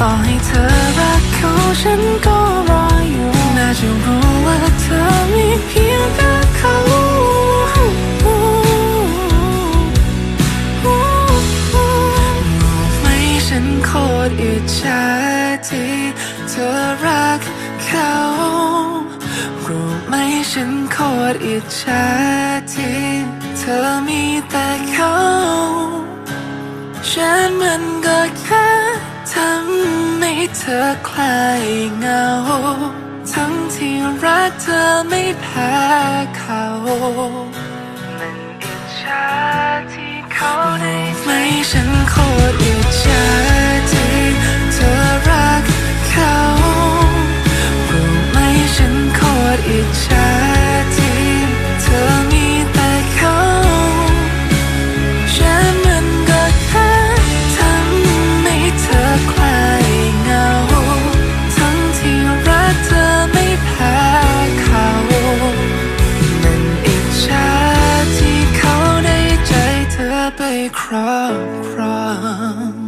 ต่อให้เธอรักเขาฉันก็รออยู่ น่าจะรู้ว่าเธอมีเพียงแค่เขารู้ไหมฉันโคตรอิจฉาที่เธอรักเขารู้ไหมฉันโคตรอิจฉาที่เธอมีแต่เขา ฉันมันก็แค่ เธอคลายเหงา ทั้งที่รักเธอไม่แพ้เขา ครอบครอง